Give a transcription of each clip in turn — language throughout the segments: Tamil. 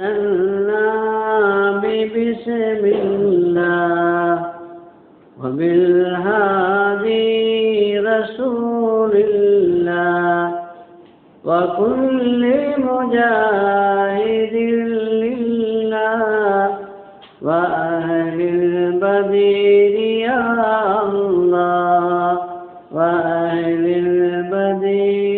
النام بسم الله. وبالهادي رسول الله. وكل مجاهد لله. وأهل البدير يا الله. وأهل البدير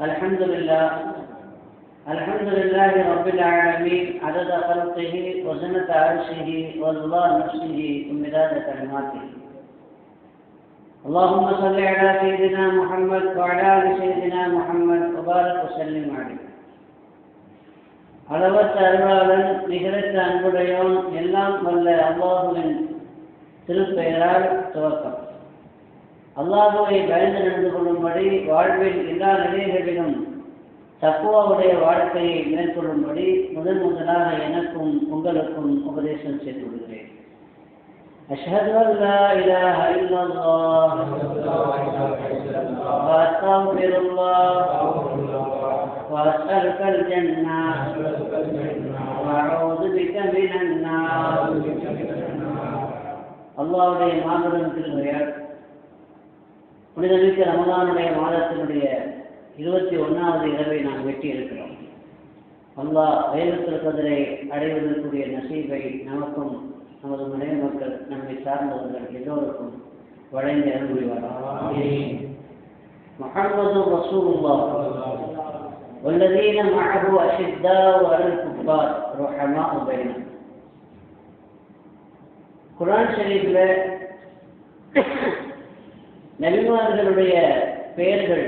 الحمد لله الحمد لله رب العالمين عدد خلقه وزنة عرشه ورضا نفسه ومداد كلماته اللهم صل على سيدنا محمد وعلى ال سيدنا محمد وبارك وسلم عليه அளவற்ற அருளாளன் நிகரற்ற அன்புடையோன் எல்லாம் வல்ல அல்லாஹுவின் திருப்பெயரால் துவக்கம் அல்லாஹுவை பயந்து நடந்து கொள்ளும்படி வாழ்வில் எல்லா நிலைகளிலும் தக்குவாவுடைய வாழ்க்கையை மேற்கொள்ளும்படி முதன் முதலாக எனக்கும் உங்களுக்கும் உபதேசம் செய்து கொள்கிறேன் أشهد أن لا إله إلا الله وأستغفر الله وأسألك الجنة وأعوذ بك من النار அல்லாவுடைய மாபெரும் திருவையால் புனிதமிக்க ரமதானுடைய மாதத்தினுடைய இருபத்தி ஒன்றாவது இரவை நாம் வெட்டி இருக்கிறோம் அல்லாஹ் வேதத்தில் கதிரை அடைவதற்குரிய நசீபை நமக்கும் நமது மனைவி மக்கள் நம்மை சார்ந்தவர்கள் எல்லோருக்கும் வழங்கி அனுபவிவார் முகமது ரசூலுல்லாஹ் والذين معه أشداء على الكفار رحماء بينهم குரான் ஷரீஃபில் நபிமார்களுடைய பெயர்கள்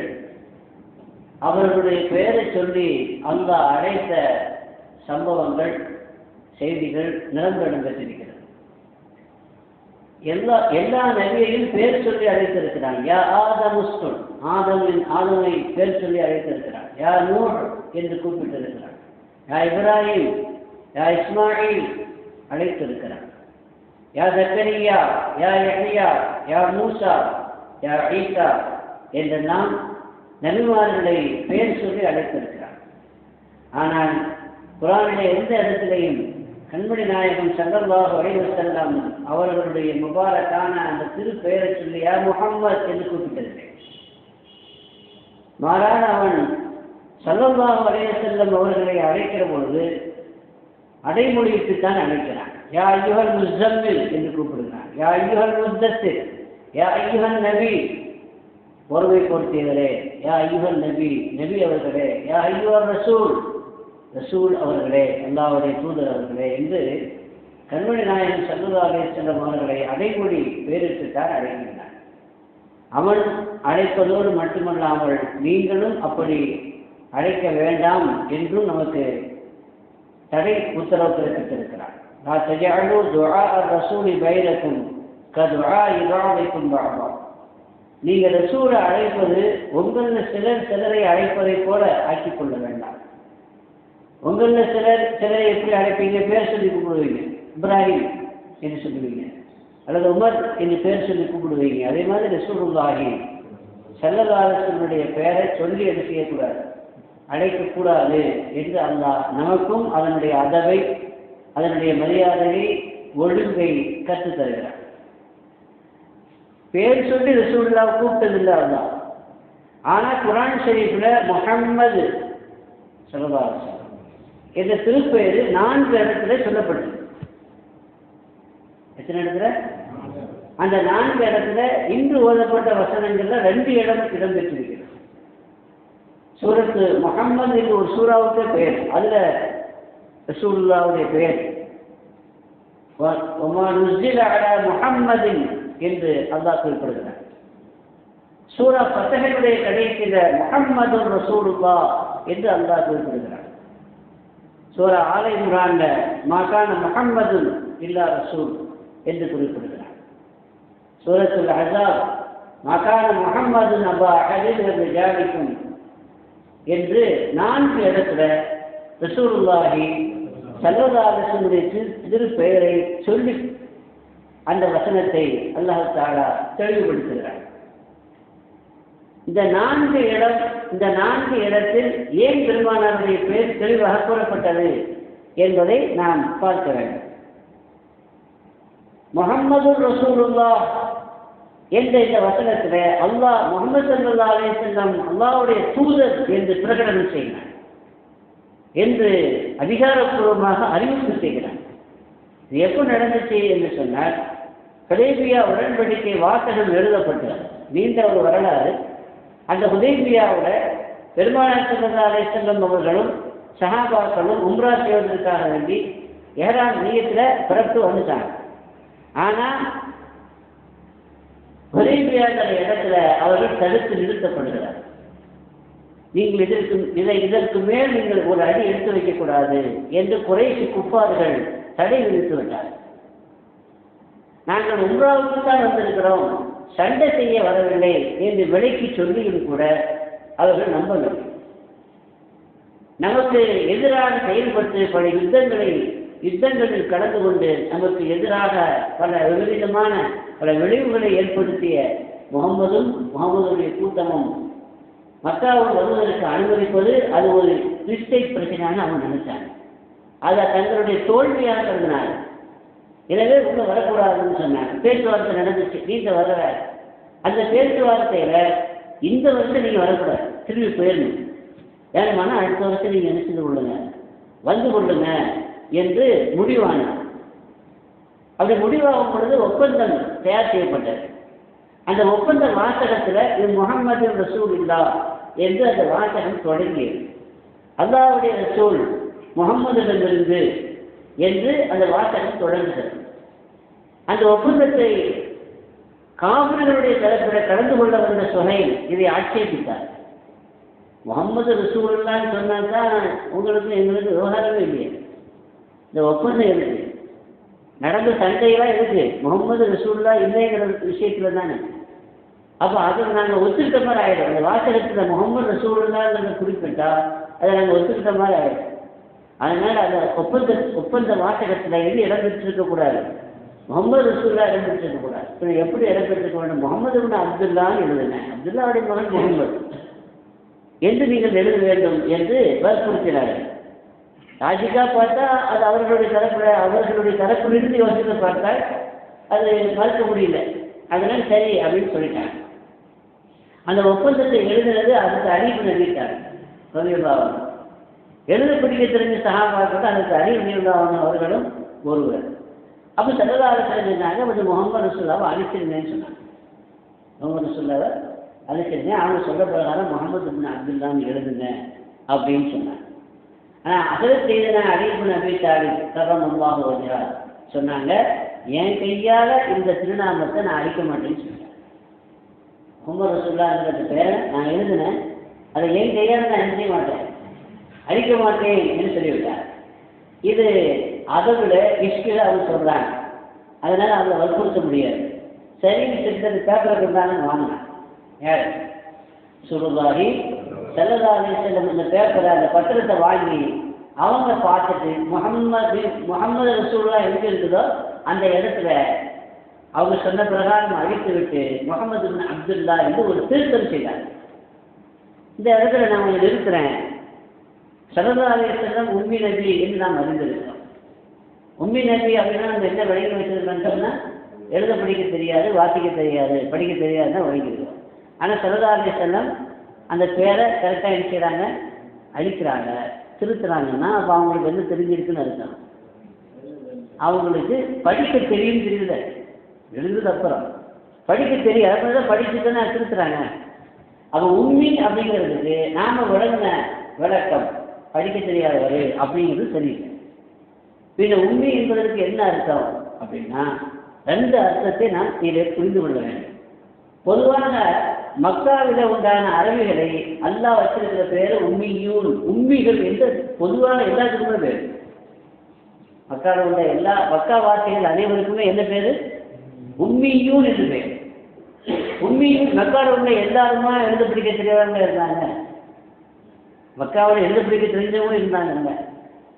அவர்களுடைய பெயரை சொல்லி அந்த அழைத்த சம்பவங்கள் செய்திகள் நிரம்பரம் பெற்றிருக்கிறது எல்லா எல்லா நபியையும் பேர் சொல்லி அழைத்திருக்கிறான். யா ஆதமுஸ்குல் ஆதமின் ஆதமை பேர் சொல்லி அழைத்திருக்கிறான். யா நூர் என்று கூப்பிட்டிருக்கிறான். யா இப்ராஹிம் யா இஸ்மாயில் அழைத்திருக்கிறான். யா ஜக்கரியா யா யஹியா யா மூசா யா ஈசா என்ற நாம் நபிமார்களை பெயர் சொல்லி அழைத்திருக்கிறார். ஆனால் குரானிலே எந்த இடத்திலையும் கண்மணி நாயகம் சங்கர்வாக வரைவு செல்லாம் அவர்களுடைய முபாரக்கான அந்த திரு பெயரை சொல்லி யா முகம்மது என்று கூப்பிட்டிருக்கிறேன் மாறாக அவன் சல்லல்லாஹ் வரைவு செல்லும் அவர்களை அழைக்கிற பொழுது அடைமொழிக்குத்தான் அழைக்கிறான். யா ஐயுகல் முஸ்தமில் என்று கூப்பிடுகிறான். யா ஐயுகல் முத்தசிர் யா ஐயுகல் நபி. பொறுமை பொருத்தியவரே. யா ஐயுகல் நபி. நபி அவர்களே. யா ஐயுகல் ரசூல். ரசூல் அவர்களே. அல்லாவுடைய தூதர் அவர்களே என்று கண்மணி நாயகன் சல்லுதாலே செல்லும் அவர்களை அடைமொழி பேரிட்டுத்தான் அடைகின்றனர் அவன் அழைப்பதோடு மட்டுமல்லாமல் நீங்களும் அப்படி அழைக்க வேண்டாம் என்றும் நமக்கு தடை உத்தரவு பிறப்பித்திருக்கிறார். லா தஜஅலு துஆ ரசூலி பைனக்கும் கதுவா இபாதைக்கும் பாபா. நீங்கள் ரசூலை அழைப்பது உங்களில் சிலர் சிலரை அழைப்பதை போல ஆக்கிக் கொள்ள வேண்டாம். உங்களில் சிலர் சிலரை எப்படி அழைப்பீங்க? பேர் சொல்லி கூப்பிடுவீங்க. இப்ராஹிம் என்று சொல்லுவீங்க. அல்லது உமர் என்று பேர் சொல்லி கூப்பிடுவீங்க. அதே மாதிரி ரசூலுல்லாஹி செல்லதாரசனுடைய பெயரை சொல்லி அது செய்யக்கூடாது? அழைக்கக்கூடாது என்று அல்லாஹ் நமக்கும் அதனுடைய அதவை அதனுடைய மரியாதையை ஒழுங்கை கற்றுத் தருகிறார் பேர் சொல்லி ரசூல்லா கூப்பிட்டதில்லை அல்லாஹ் ஆனால் குரான் ஷரீஃபில் முகம்மது சொல்லதாரசன் இந்த திருப்பெயர் நான்கு இடத்துல சொல்லப்பட்டது எத்தனை இடத்துல? அந்த நான்கு இடத்துல இன்று ஓதப்பட்ட வசனங்கள்ல ரெண்டு இடம் இடம்பெற்றிருக்கிறது. சூரத்து முகம்மது என்று ஒரு சூறாவுக்கு பெயர். அதுல ரசூல்லாவுடைய பெயர். முகம்மதின் என்று அல்லாஹ் குறிப்பிடுகிறார் சூரா பத்தகனுடைய கடைசியில முகம்மது ரசூலுல்லா என்று அல்லாஹ் குறிப்பிடுகிறார் சூரா ஆலை முரான்ல மாகாண முகம்மது இல்லா ரசூல் என்று குறிப்பிடுகிறார் சூரத்துல் அசாப் மகான முகம்மது நபா அகதில் என்று ஜாதிக்கும் என்று நான்கு இடத்துல ரசூலுல்லாஹி சல்லதாரசனுடைய திரு பெயரை சொல்லி அந்த வசனத்தை அல்லாஹ் தாலா தெளிவுபடுத்துகிறார். இந்த நான்கு இடம் இந்த நான்கு இடத்தில் ஏன் பெருமானாருடைய பேர் தெளிவாக கூறப்பட்டது என்பதை நாம் பார்க்க வேண்டும். முகம்மது ரசூலுல்லா என்ற இந்த வசனத்தில் அல்லாஹ் முகமது சல்லா அலே செல்லம் அல்லாவுடைய தூதர் என்று பிரகடனம் செய்கிறார் என்று அதிகாரப்பூர்வமாக அறிவிப்பு செய்கிறார். இது எப்போ நடந்துச்சு என்று சொன்னால் ஹுதேபியா உடன்படிக்கை வாசகம் எழுதப்பட்டது. நீண்ட ஒரு வரலாறு. அந்த ஹுதேபியாவோட பெருமானார் சல்லா அலே அவர்களும் சஹாபாக்களும் உம்ரா செய்வதற்காக வேண்டி ஏழாம் நீயத்தில் பிறப்பு வந்துட்டாங்க. ஆனால் ஹுதேபியாங்கிற இடத்துல அவர்கள் தடுத்து நிறுத்தப்படுகிறார். நீங்கள் இதற்கு இதை இதற்கு மேல் நீங்கள் ஒரு அடி எடுத்து வைக்கக்கூடாது என்று குறைசி குப்பார்கள் தடை விதித்து விட்டார்கள். நாங்கள் உம்ராவுக்கு தான் வந்திருக்கிறோம். சண்டை செய்ய வரவில்லை என்று விலைக்கு சொல்லியும் கூட அவர்கள் நம்பவில்லை. நமக்கு எதிராக செயல்பட்டு பல யுத்தங்களை யுத்தங்களில் கலந்து கொண்டு நமக்கு எதிராக பல விபரீதமான பல விளைவுகளை ஏற்படுத்திய முகமதும் முகமதுடைய கூட்டமும் மக்காவுக்கு வருவதற்கு அனுமதிப்பது அது ஒரு மிஸ்டேக் பிரச்சனையாக அவன் நினைச்சாங்க. அதை தங்களுடைய தோல்வியாக கருதினார்கள். எனவே உள்ளே வரக்கூடாதுன்னு சொன்னாங்க பேச்சுவார்த்தை நடந்துச்சு. நீங்க வர்ற. அந்த பேச்சுவார்த்தையில இந்த வருஷம் நீங்க வரக்கூடாது. திரும்பி போயிடணும். ஏன்னா அடுத்த வருஷம் நீங்க நினைச்சது கொள்ளுங்க வந்து கொள்ளுங்க என்று முடிவானார். அப்படி முடிவாகும் பொழுது ஒப்பந்தம் தயார் செய்யப்பட்டது. அந்த ஒப்பந்த வாசகத்தில் இது முகமது ரசூல் இல்லா என்று அந்த வாசகம் தொடங்கியது. அல்லாவுடைய ரசூல் முகம்மதிடமிருந்து என்று அந்த வாசகம் தொடங்குகிறது. அந்த ஒப்பந்தத்தை காவிர்களுடைய தரப்பில் கலந்து கொள்ள வந்த சுகைல் இதை ஆட்சேபித்தார். முகமது ரசூல்லான்னு சொன்னால் தான் உங்களுக்கு எங்களுக்கு விவகாரமே இல்லையே. இந்த ஒப்பந்தம் இருக்கு நடந்த சண்டையெல்லாம் இருக்கு முகமது ரசூல்லா இல்லைங்கிற விஷயத்துல தானே. அப்போ அதை நாங்கள் ஒத்துக்கிட்ட மாதிரி ஆயிடும். அந்த வாசகத்தில் முகமது ரசூல்லாங்கிறத குறிப்பிட்டா அதை நாங்கள் ஒத்துக்கிட்ட மாதிரி ஆயிடும். அதனால அந்த ஒப்பந்த ஒப்பந்த வாசகத்தில் எது இடம் பெற்றிருக்கக்கூடாது முகமது ரசூல்லா இடம் கூட இப்போ எப்படி இடம் வேண்டும் முகமது பின் அப்துல்லான்னு எழுதினேன். அப்துல்லாவுடைய மகன் முகமது. என்று நீங்கள் எழுத வேண்டும் என்று வற்புறுத்தினார்கள். ராஜிக்கா பார்த்தா அது அவர்களுடைய தரப்பில் அவர்களுடைய தரப்பிலிருந்து யோசித்து பார்த்தால் அது மறுக்க முடியல. அதனால் சரி அப்படின்னு சொல்லிட்டாங்க. அந்த ஒப்பந்தத்தை எழுதுனது அதுக்கு அறிவு நடித்தார் கவியபாவன் எழுத பிடிக்க தெரிஞ்ச சகாபாக்கள் அதுக்கு அறிவு நிர்வாகம் அவர்களும் ஒருவர். அப்போ சல்லதார சொன்னாங்க கொஞ்சம் முகமது ரசூல்லாவை அழைச்சிருந்தேன்னு சொன்னாங்க. முகமது ரசூல்லாவை அழிச்சிருந்தேன் அவங்க சொல்ல பிரகாரம் முகமது அப்துல்லான்னு எழுதுங்க அப்படின்னு சொன்னாங்க. ஆனால் அசல் செய்தன நான் நபி தாலி கரம் அல்லாஹ் வருகிறார் சொன்னாங்க என் கையால் இந்த திருநாமத்தை நான் அழிக்க மாட்டேன்னு சொன்னேன் முகமது ரசூல்லாங்கிற பேரை நான் எழுதினேன். அதை என் கையால் நான் எழுத மாட்டேன். அழிக்க மாட்டேன் என்று சொல்லிவிட்டார். இது அதை விட இஷ்கில் அவங்க சொல்கிறாங்க அதனால் அவங்களை வற்புறுத்த முடியாது. சரி திருத்தது பேப்பரை கொடுத்தாங்கன்னு வாங்கினேன். யார் சுடுதாரி செல்லதாரி செல்லும் இந்த பேப்பரை அந்த பத்திரத்தை வாங்கி அவங்க பார்த்துட்டு முகம்மது முகமது ரசூல்லா எங்கே இருக்குதோ அந்த இடத்துல அவங்க சொன்ன பிரகாரம் அழித்து விட்டு முகமது அப்துல்லா என்று ஒரு திருத்தம் செய்தார் இந்த இடத்துல நான் இருக்கிறேன் நிறுத்துறேன். செல்லம் உண்மை நபி என்று நாம் அறிந்திருக்கிறோம். உண்மை நபி அப்படின்னா நம்ம என்ன வழியில் வச்சிருக்கோம்னா எழுத படிக்க தெரியாது வாசிக்க தெரியாது படிக்க தெரியாதுன்னா வழங்கியிருக்கோம் ஆனால் சரதாரிய செல்லம் அந்த பேரை கரெக்டாக என்ன அழிக்கிறாங்க திருத்துறாங்கன்னா அப்போ அவங்களுக்கு என்ன தெரிஞ்சிருக்குன்னு அர்த்தம். அவங்களுக்கு படிக்க தெரியும் தெரியல எழுந்தது அப்புறம். படிக்க தெரியும். அதனால தான் படிச்சு தானே திருத்துறாங்க. அப்போ உண்மை அப்படிங்கிறதுக்கு நாம் விளங்கின விளக்கம் படிக்க தெரியாதவர் அப்படிங்கிறது சரியில்லை. பின்ன உண்மை என்பதற்கு என்ன அர்த்தம்? அப்படின்னா ரெண்டு அர்த்தத்தை நாம் இதை புரிந்து கொள்ள வேண்டும். பொதுவாக மக்காவில உண்டான அரபிகளை அல்லா வச்சிருக்கிற பேர் உம்மியூன். உண்மைகள் என்று பொதுவாக எல்லாத்துக்குமே பேர். மக்காவில் உள்ள எல்லா மக்கா வார்த்தைகள் அனைவருக்குமே என்ன பேரு? உம்மியூன் என்று பேர். உம்மியூன் மக்காவில் உள்ள எல்லாருமா எழுத பிடிக்க தெரியாதவங்க இருந்தாங்க. மக்காவில் எழுத பிடிக்க தெரிஞ்சவங்க இருந்தாங்க.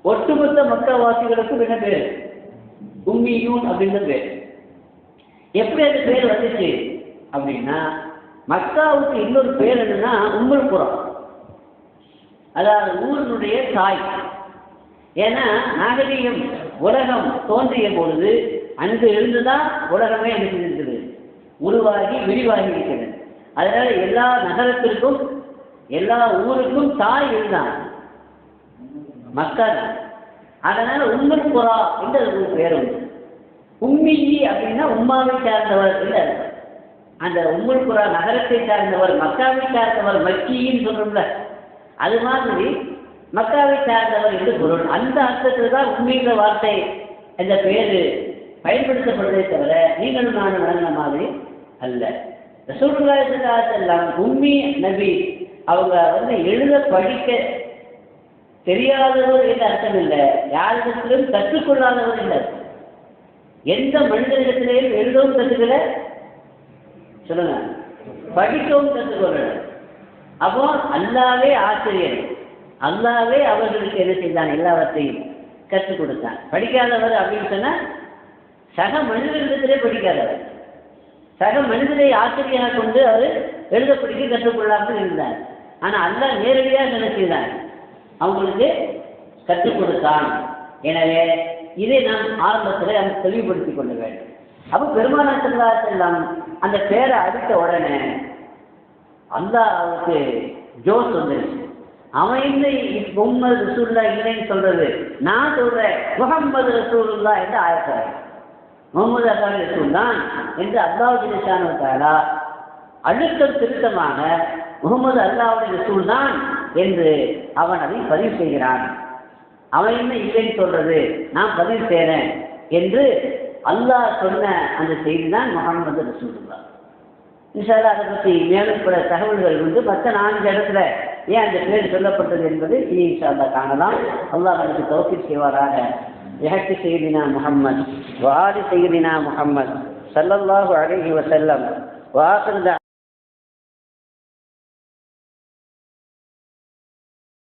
ஒட்டுமொத்த மக்காவாசிகளுக்கும் என்ன பேர்? உம்மியூன் அப்படின்ற பேர். எப்படி அந்த பேர் வந்துச்சு? அப்படின்னா மக்காவுக்கு இன்னொரு பேர் என்னன்னா உம்முல் புறம் அதாவது ஊரினுடைய தாய். ஏன்னா நாகரீகம் உலகம் தோன்றிய பொழுது அங்கு இருந்துதான் உலகமே என்ன செஞ்சிருக்குது உருவாகி விரிவாகி இருக்கிறது. அதனால எல்லா நகரத்திற்கும் எல்லா ஊருக்கும் தாய் இருந்தான். மக்கள் அதனால உண்மை புறா என்று ஒரு பேர் உண்டு. உம்மியி அப்படின்னா உம்மாவை சார்ந்தவர் இல்லை அந்த உம்முல் புறா நகரத்தை சார்ந்தவர் மக்காவை சார்ந்தவர் மக்கின்னு சொல்றோம்ல. அது மாதிரி மக்காவை சார்ந்தவர் என்று பொருள். அந்த அர்த்தத்தில் தான் உண்மைங்கிற வார்த்தை என்ற பேர் பயன்படுத்தப்படுவதை தவிர நீங்களும் நானும் வழங்கின மாதிரி அல்ல. ரசூலுல்லாஹில்லாம் உம்மி நபி அவங்க வந்து எழுத படிக்க தெரியாதவர் என்று அர்த்தம் இல்லை யாரிடத்திலும் கற்றுக்கொள்ளாதவர் இல்லை. எந்த மனிதனிடத்திலேயும் எழுதவும் கற்றுக்கல சொல்லுங்க. படிக்கவும் கற்றுக்கொள்ளல அப்போ அல்லாவே ஆசிரியர் அல்லாவே அவர்களுக்கு என்ன செய்தான்? எல்லாவற்றையும் கற்றுக் கொடுத்தான். படிக்காதவர் அப்படின்னு சொன்னால் சக மனிதர்களிடத்திலே படிக்காதவர். சக மனிதரை ஆசிரியராக கொண்டு அவர் எழுத படிக்க கற்றுக்கொள்ளாமல் இருந்தார். ஆனால் அல்லா நேரடியாக என்ன செய்தார் அவங்களுக்கு கற்றுக் கொடுத்தான். எனவே இதை நாம் ஆரம்பத்தில் நம்ம தெளிவுபடுத்திக் கொள்ள வேண்டும். அப்போ பெருமானா செல்லாம் அந்த பேரை அடித்த உடனே அந்த அவருக்கு ஜோஸ் வந்துருச்சு. அவன் என்ன முகமது ரசூல்லா இல்லைன்னு சொல்றது நான் சொல்றேன் முகமது ரசூல்லா என்று ஆயக்கிறார் முகமது அல்லாஹ் ரசூல் தான் என்று அல்லாஹ் தாலா அழுத்தம் திருத்தமாக முகமது அல்லாவுடைய ரசூல் தான் என்று அவன் அதை பதிவு செய்கிறான். அவன் என்ன இல்லைன்னு சொல்றது? நான் பதிவு செய்கிறேன் என்று அல்லாஹ் சொன்ன அந்த செய்தி தான் முகமது ரசூலுல்லா இன்ஷால்லா அதை பற்றி மேலும் பல தகவல்கள் வந்து மற்ற நான்கு இடத்துல ஏன் அந்த பேர் சொல்லப்பட்டது என்பது இனி இன்ஷால்லா காணலாம். அல்லாஹ் நமக்கு தோக்கி செய்வாராக. எஹக்கு செய்தினா முகம்மது வாரி செய்தினா முகம்மது சல்லல்லாஹு அலைஹி வசல்லம் வாக்குறத